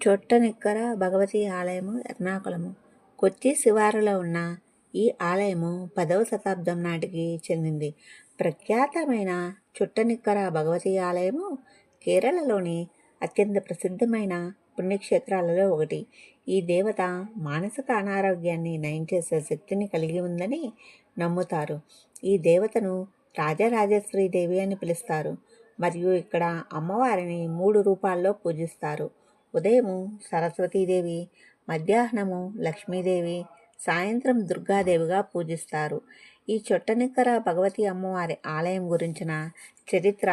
చొట్టనిక్కర భగవతి ఆలయము ఎర్నాకుళము కొచ్చి శివారులో ఉన్న ఈ ఆలయము పదవ శతాబ్దం నాటికి చెందింది. ప్రఖ్యాతమైన చుట్టనిక్కర భగవతి ఆలయము కేరళలోని అత్యంత ప్రసిద్ధమైన పుణ్యక్షేత్రాలలో ఒకటి. ఈ దేవత మానసిక అనారోగ్యాన్ని నయం చేసే శక్తిని కలిగి ఉందని నమ్ముతారు. ఈ దేవతను రాజరాజేశ్వరి దేవి అని పిలుస్తారు. మరియు ఇక్కడ అమ్మవారిని మూడు రూపాల్లో పూజిస్తారు. ఉదయము సరస్వతీదేవి మధ్యాహ్నము లక్ష్మీదేవి సాయంత్రం దుర్గాదేవిగా పూజిస్తారు. ఈ చొట్టనిక్కర భగవతి అమ్మవారి ఆలయం గురించిన చరిత్ర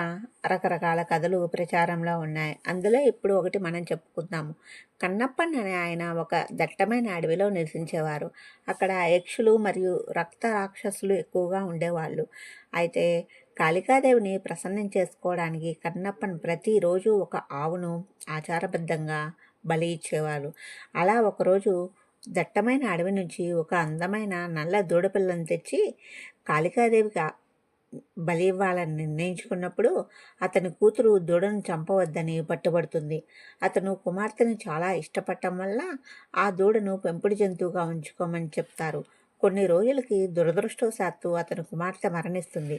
రకరకాల కథలు ప్రచారంలో ఉన్నాయి. అందులో ఇప్పుడు ఒకటి మనం చెప్పుకుందాము. కన్నప్పన్ అనే ఆయన ఒక దట్టమైన అడవిలో నివసించేవారు. అక్కడ యక్షులు మరియు రక్త రాక్షసులు ఎక్కువగా ఉండేవాళ్ళు. అయితే కాళికాదేవిని ప్రసన్నం చేసుకోవడానికి కన్నప్పను ప్రతిరోజు ఒక ఆవును ఆచారబద్ధంగా బలి ఇచ్చేవారు అలా ఒకరోజు దట్టమైన అడవి నుంచి ఒక అందమైన నల్ల దూడపిల్లను తెచ్చి కాళికాదేవికి బలి ఇవ్వాలని నిర్ణయించుకున్నప్పుడు అతని కూతురు దూడను చంపవద్దని పట్టుబడుతుంది. అతను కుమార్తెను చాలా ఇష్టపడటం వల్ల ఆ దూడను పెంపుడు జంతువుగా ఉంచుకోమని చెప్తారు. కొన్ని రోజులకి దురదృష్టవశాత్తు అతని కుమార్తె మరణిస్తుంది.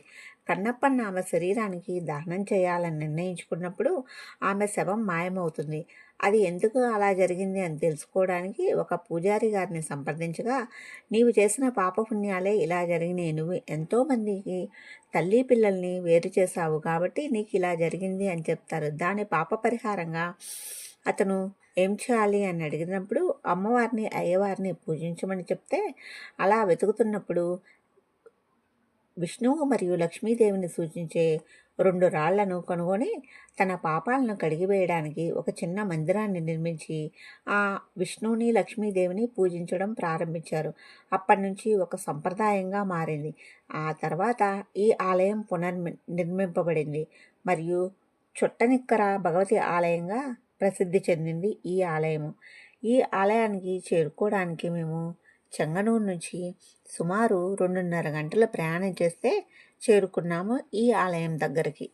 కన్నప్పన్న ఆమె శరీరానికి దహనం చేయాలని నిర్ణయించుకున్నప్పుడు ఆమె శవం మాయమవుతుంది. అది ఎందుకు అలా జరిగింది అని తెలుసుకోవడానికి ఒక పూజారి గారిని సంప్రదించగా నీవు చేసిన పాపపుణ్యాలే ఇలా జరిగినాయి. నువ్వు ఎంతోమందికి తల్లి పిల్లల్ని వేరు చేశావు కాబట్టి నీకు ఇలా జరిగింది అని చెప్తారు. దాని పాప పరిహారంగా అతను ఏం చేయాలి అని అడిగినప్పుడు అమ్మవారిని అయ్యవారిని పూజించమని చెప్తే అలా వెతుకుతున్నప్పుడు విష్ణువు మరియు లక్ష్మీదేవిని సూచించే రెండు రాళ్ళను కనుగొని తన పాపాలను కడిగివేయడానికి ఒక చిన్న మందిరాన్ని నిర్మించి ఆ విష్ణువుని లక్ష్మీదేవిని పూజించడం ప్రారంభించారు. అప్పటి నుంచి ఒక సంప్రదాయంగా మారింది. ఆ తర్వాత ఈ ఆలయం పునర్మి నిర్మింపబడింది. మరియు చుట్టనిక్కర భగవతి ఆలయంగా ప్రసిద్ధి చెందింది ఈ ఆలయము. ఈ ఆలయానికి చేరుకోవడానికి మేము చెంగనూరు నుంచి సుమారు రెండున్నర గంటల ప్రయాణం చేస్తే చేరుకున్నాము ఈ ఆలయం దగ్గరికి.